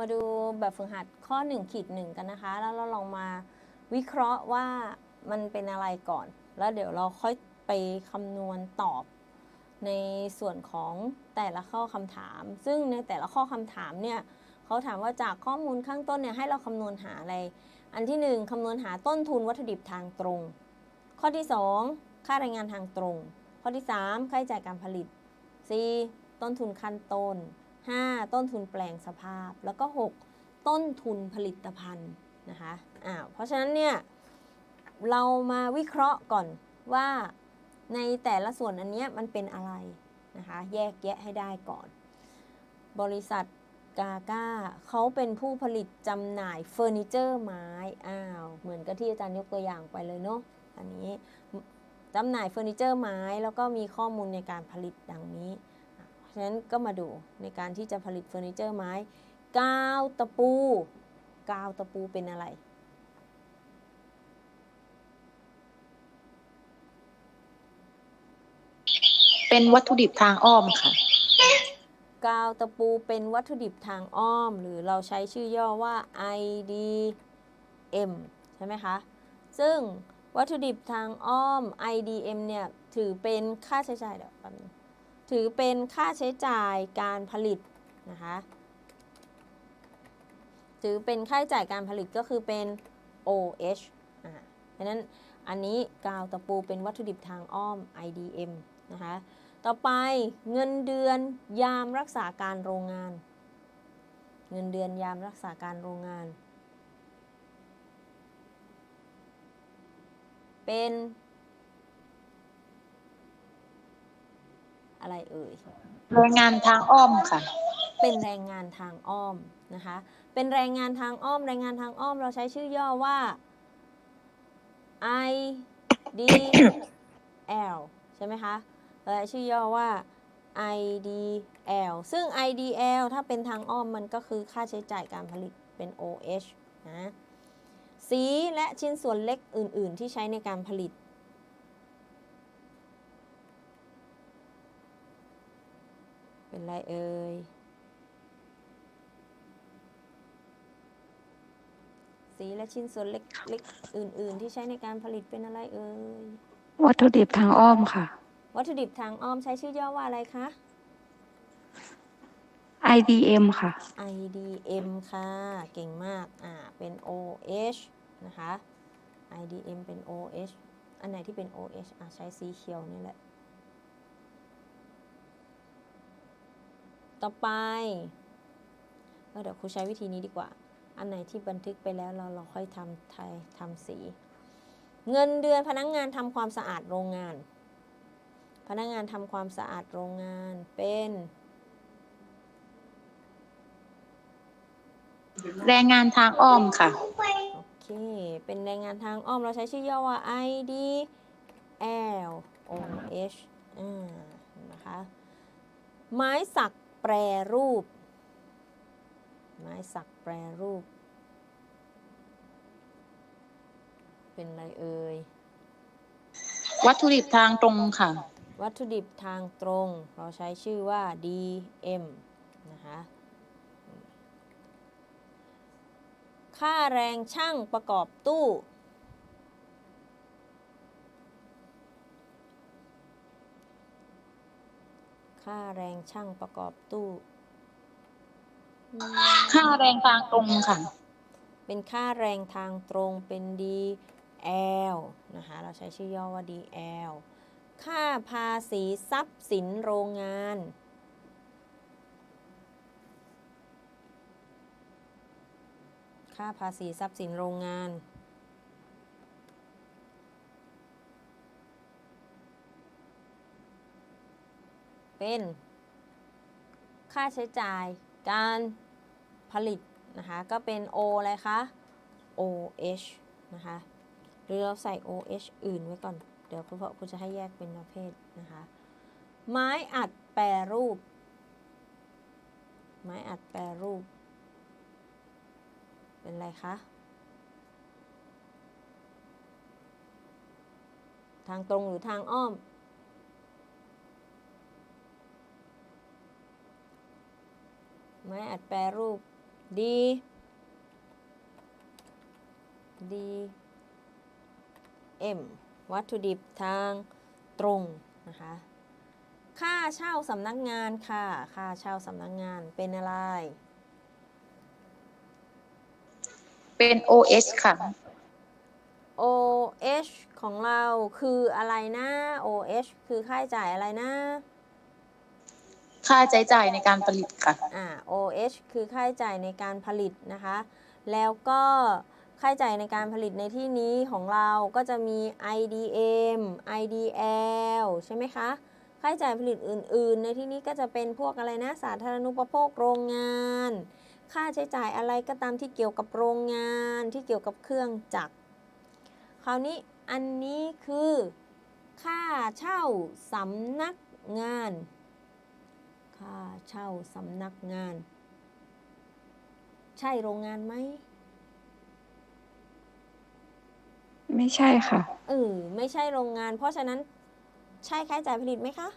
มาดูแบบฝึกหัดข้อ1ขีดหนึ่งกันนะคะ แล้วเราลองมาวิเคราะห์ว่ามันเป็นอะไรก่อน แล้วเดี๋ยวเราค่อยไปคำนวณตอบในส่วนของแต่ละข้อคำถาม ซึ่งในแต่ละข้อคำถามเนี่ยเขาถามว่าจากข้อมูลข้างต้นเนี่ยให้เราคำนวณหาอะไร อันที่ 1คำนวณหาต้นทุนวัตถุดิบทางตรง ข้อที่ 2 ค่าแรงงานทางตรง ข้อที่ 3 ค่าใช้จ่ายการผลิต 4. ต้นทุนขั้นต้น 5. ต้นทุนแปลงสภาพ แล้วก็ 6. ต้นทุนผลิตภัณฑ์นะคะอ้าวเพราะฉะนั้นเนี่ยเรามาวิเคราะห์ก่อนว่าในแต่ละส่วนอันเนี้ยมันเป็นอะไรนะคะแยกแยะให้ได้ก่อน บริษัทกาก้าเขาเป็นผู้ผลิตจำหน่ายเฟอร์นิเจอร์ไม้อ้าวเหมือนกับที่อาจารย์ยกตัวอย่างไปเลยเนาะอันนี้จำหน่ายเฟอร์นิเจอร์ไม้ แล้วก็มีข้อมูลในการผลิตดังนี้ ฉะนั้นก็มาดูในการที่จะผลิตเฟอร์นิเจอร์ไม้กาวตะปูกาวตะปูเป็นอะไร เป็นวัตถุดิบทางอ้อมค่ะกาวตะปูเป็นวัตถุดิบทางอ้อม หรือเราใช้ชื่อย่อว่า IDM ใช่ไหมคะ ซึ่งวัตถุดิบทางอ้อม IDM เนี่ย ถือเป็นค่าใช้จ่ายเดี๋ยวแป๊บนึง ถือเป็นค่าใช้จ่ายการผลิตนะคะถือเป็นค่าใช้จ่ายการผลิตก็คือเป็น OH อ่าเพราะฉะนั้นอันนี้กาวตะปูเป็นวัตถุดิบทางอ้อม IDM นะคะ ต่อไปเงินเดือนยามรักษาการโรงงาน เงินเดือนยามรักษาการโรงงาน เป็น อะไรเอ่ยแรงงานทางอ้อมค่ะ เป็นแรงงานทางอ้อมนะคะ เป็นแรงงานทางอ้อม แรงงานทางอ้อม เราใช้ชื่อย่อว่า I D L ใช่ไหมคะเราใช้ชื่อย่อว่า IDL ซึ่ง IDL ถ้าเป็นทางอ้อมมันก็คือค่าใช้จ่ายการผลิตเป็น OH นะ สีและชิ้นส่วนเล็กอื่น ๆ ที่ใช้ในการผลิต เป็นไรเอ่ย สีและชิ้นส่วนเล็กๆ อื่น ๆ ที่ใช้ในการผลิตเป็นอะไรเอ่ย วัตถุดิบทางอ้อมค่ะ วัตถุดิบทางอ้อมใช้ชื่อย่อว่าอะไรคะ IDM ค่ะ IDM ค่ะ เก่งมาก อ่า เป็น OH นะคะ IDM เป็น OH อันไหนที่เป็น OH อะใช้สีเขียวนี่แหละ ต่อไปเออเดี๋ยวครูใช้วิธีนี้ดีกว่า อันไหนที่บันทึกไปแล้วเราเราค่อยทำไทยทำสี เงินเดือนพนักงงานทำความสะอาดโรงงาน พนักงงานทำความสะอาดโรงงานเป็นแรงงานทางอ้อมค่ะ โอเค เป็นแรงงานทางอ้อมเราใช้ชื่อย่อว่า ID L O H อ่านะคะ ไม้สัก แปรรูป ไม้สักแปรรูป เป็นอะไรเอ่ย วัตถุดิบทางตรงค่ะ วัตถุดิบทางตรง เราใช้ชื่อว่า DM นะคะค่าแรงช่างประกอบตู้ ค่าแรงช่างประกอบตู้อืมค่าแรงทางตรงค่ะ เป็นค่าแรงทางตรงเป็น DL นะคะ เราใช้ชื่อย่อว่า DL ค่าภาษีทรัพย์สินโรงงาน ค่าภาษีทรัพย์สินโรงงาน เป็น ค่าใช้จ่ายการผลิตนะคะ ก็เป็น O อะไรคะ OH นะคะ หรือเราใส่ OH อื่นไว้ก่อน เดี๋ยวคุณพ่อคุณจะให้แยกเป็นประเภทนะคะ ไม้อัดแปรรูป ไม้อัดแปรรูป เป็นอะไรคะ ทางตรงหรือทางอ้อม ไม้อัดแปรรูป D D M วัตถุดิบทางตรงนะคะ ค่าเช่าสำนักงานค่ะ ค่าเช่าสำนักงานเป็นอะไร เป็น OH ค่ะ OH ของเราคืออะไรนะ OH คือค่าใช้จ่ายอะไรนะ ค่าใช้จ่ายในการผลิตค่ะ อ่า OH คือค่าใช้จ่ายในการผลิตนะคะ แล้วก็ค่าใช้จ่ายในการผลิตในที่นี้ของเราก็จะมี IDM IDL ใช่ไหมคะ ค่าใช้จ่ายผลิตอื่น ๆ ในที่นี้ก็จะเป็นพวกอะไรนะ สาธารณูปโภคโรงงาน ค่าใช้จ่ายอะไรก็ตามที่เกี่ยวกับโรงงานที่เกี่ยวกับเครื่องจักร คราวนี้อันนี้คือ ค่าเช่าสำนักงาน ค่าเช่าสำนักงาน ใช่โรงงานไหมไม่ใช่ค่ะ เออไม่ใช่โรงงาน เพราะฉะนั้นใช่ค่าใช้จ่ายผลิตไหมคะ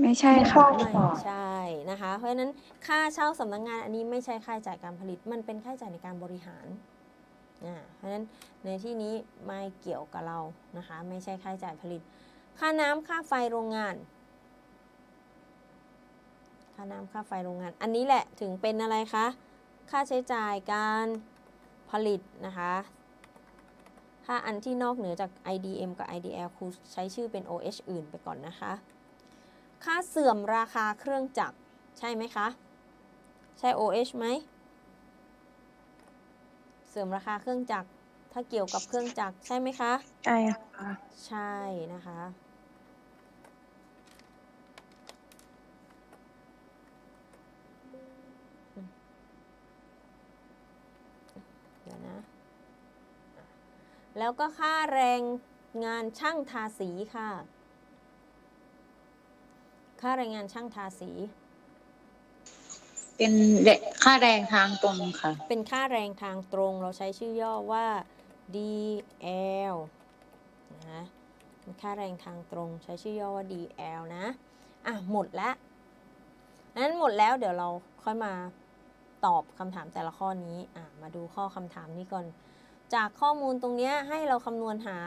ไม่ใช่ค่ะ ไม่ใช่นะคะ เพราะฉะนั้นค่าเช่าสำนักงานอันนี้ไม่ใช่ค่าใช้จ่ายการผลิต มันเป็นค่าใช้จ่ายในการบริหารอ่าเพราะฉะนั้นในที่นี้ไม่เกี่ยวกับเรานะคะ ไม่ใช่ค่าใช้จ่ายผลิต ค่าน้ำค่าไฟโรงงาน ค่าน้ำค่าไฟโรงงาน อันนี้แหละถึงเป็นอะไรคะ ค่าใช้จ่ายการผลิตนะคะ ถ้าอันที่นอกเหนือจาก IDM กับ IDL ครูใช้ชื่อเป็น OH อื่นไปก่อนนะคะ ค่าเสื่อมราคาเครื่องจักรใช่ไหมคะ ใช่ OH ไหม เสื่อมราคาเครื่องจักร ถ้าเกี่ยวกับเครื่องจักรใช่ไหมคะ ใช่ค่ะ ใช่นะคะ เดี๋ยวนะ แล้วก็ค่าแรงงานช่างทาสีค่ะ ค่าแรงงานช่างทาสี เป็นค่าแรงทางตรงค่ะ เป็นค่าแรงทางตรงเราใช้ชื่อย่อว่า DL นะเป็นค่าแรงทางตรงใช้ชื่อย่อว่า DL นะ อะ หมดแล้วนั้นหมดแล้วเดี๋ยวเราค่อยมาตอบคำถามแต่ละข้อนี้ อะ มาดูข้อคำถามนี้ก่อน จากข้อมูลตรงนี้ให้เราคำนวณหา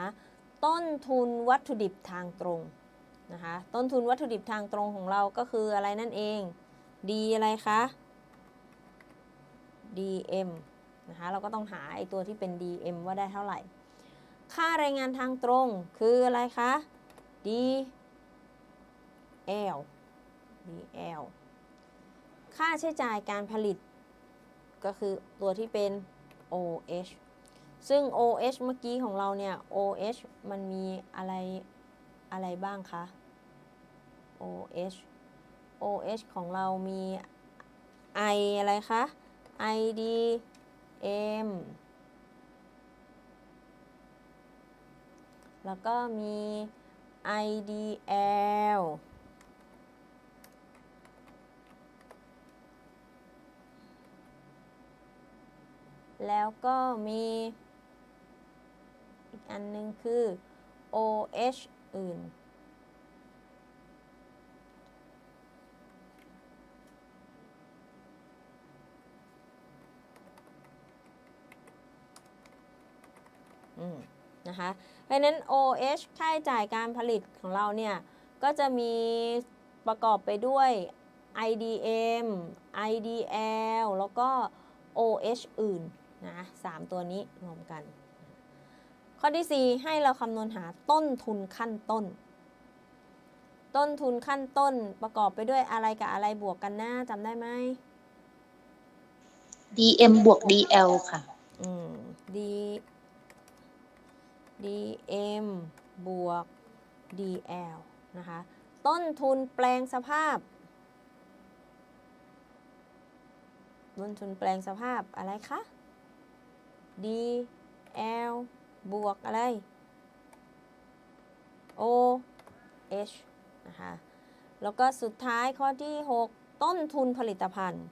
ต้นทุนวัตถุดิบทางตรงนะคะต้นทุนวัตถุดิบทางตรงของเราก็คืออะไรนั่นเอง D อะไรคะ DM นะคะเราก็ต้องหาไอตัวที่เป็น DM ว่าได้เท่าไหร่ ค่าแรงงานทางตรงคืออะไรคะ DL DL ค่าใช้จ่ายการผลิตก็คือตัวที่เป็น OH ซึ่ง OH เมื่อกี้ของเราเนี่ย OH มันมีอะไรอะไรบ้างคะ OH OH ของเรามี I อะไรคะ ID M แล้วก็มี IDL แล้วก็มี อันหนึงคือ OH อื่น นะคะ เพราะฉะนั้น OH ค่าใช้จ่ายการผลิตของเราเนี่ย ก็จะมีประกอบไปด้วย IDM IDL แล้วก็ OH อื่นนะสามตัวนี้รวมกัน ข้อที่ 4 ให้เราคำนวณหาต้นทุนขั้นต้น ต้นทุนขั้นต้นประกอบไปด้วยอะไรกับอะไรบวกกันนะจำได้ไหม DM บวก DL ค่ะ อืม D DM บวก DL นะคะ ต้นทุนแปลงสภาพ ต้นทุนแปลงสภาพอะไรคะ DL บวกอะไร OH นะคะ แล้วก็สุดท้ายข้อที่ 6 ต้นทุนผลิตภัณฑ์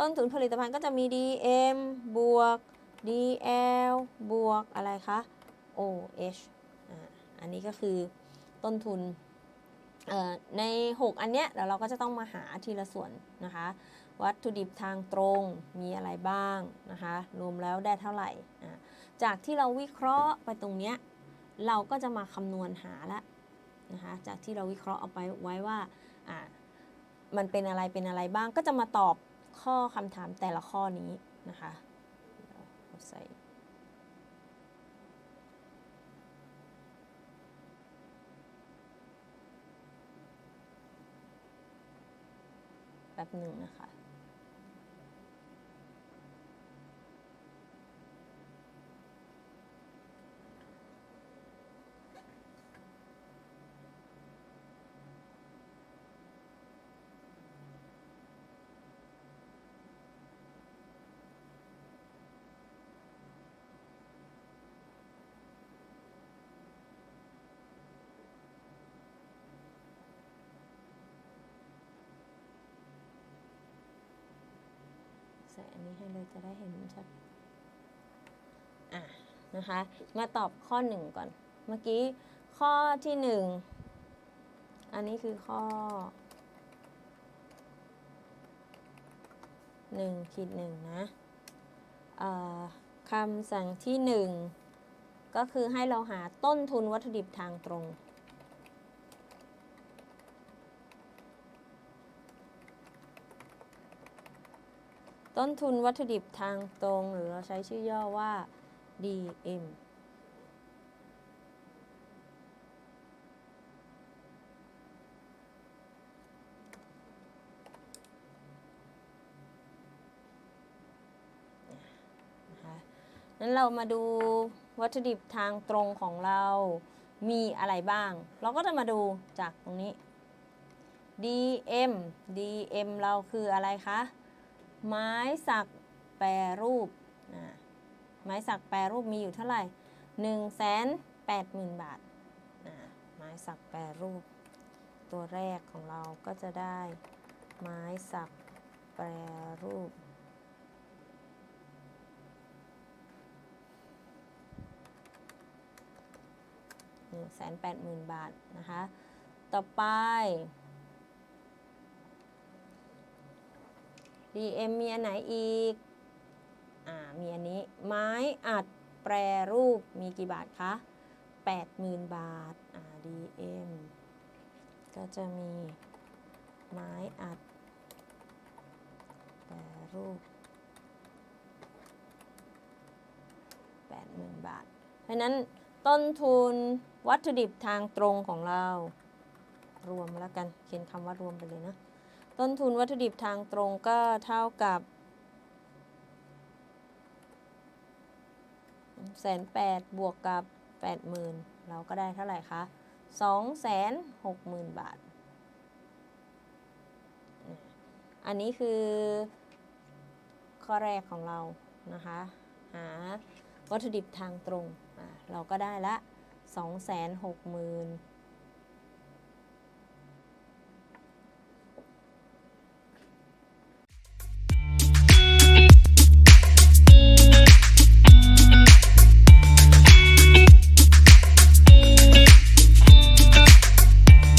ต้นทุนผลิตภัณฑ์ก็จะมี DM บวก DL บวกอะไรคะ OH อันนี้ก็คือต้นทุนใน 6 อันเนี้ยเดี๋ยวเราก็จะต้องมาหาทีละส่วนนะคะ วัตถุดิบทางตรงมีอะไรบ้างนะคะ รวมแล้วได้เท่าไหร่ จากที่เราวิเคราะห์ไปตรงเนี้ยเราก็จะมาคำนวณหาละนะคะจากที่เราวิเคราะห์เอาไปไว้ว่าอะมันเป็นอะไรเป็นอะไรบ้างก็จะมาตอบข้อคำถามแต่ละข้อนี้นะคะใส่แป๊บหนึ่งนะคะ อันนี้ให้เลยจะได้เห็นชัดอะนะคะ มาตอบข้อหนึ่งก่อน เมื่อกี้ข้อที่หนึ่งอันนี้คือข้อหนึ่งขีดหนึ่งนะคำสั่งที่หนึ่งก็คือให้เราหาต้นทุนวัตถุดิบทางตรง ต้นทุนวัตถุดิบทางตรงหรือเราใช้ชื่อย่อว่า DM นั้นเรามาดูวัตถุดิบทางตรงของเรา มีอะไรบ้าง เราก็จะมาดูจากตรงนี้ DM DM เราคืออะไรคะ ไม้สักแปรรูปไม้สักแปรรูปมีอยู่เท่าไหร่1นึ่งแสนแปดหมื่นบาทอ่าไม้สักแปรรูป ตัวแรกของเราก็จะได้ ไม้สักแปรรูป1นึ่งแสนแปดหมื่นบาทนะคะ ต่อไป DM มีอันไหนอีก อ่า มีอันนี้ ไม้อัดแปรรูปมีกี่บาทคะ 80,000 บาท อ่า DM ก็จะมีไม้อัดแปรรูป 80,000 บาท เพราะฉะนั้นต้นทุนวัตถุดิบทางตรงของเรา รวมแล้วกัน เขียนคำว่ารวมไปเลยนะ ต้นทุนวัตถุดิบทางตรงก็เท่ากับแสนแปดบวกกับแปดหมื่นเราก็ได้เท่าไหร่คะสองแสนหกหมื่นบาท อันนี้คือข้อแรกของเรานะคะ หาวัตถุดิบทางตรง เราก็ได้ละ 2 6 0 0 0 0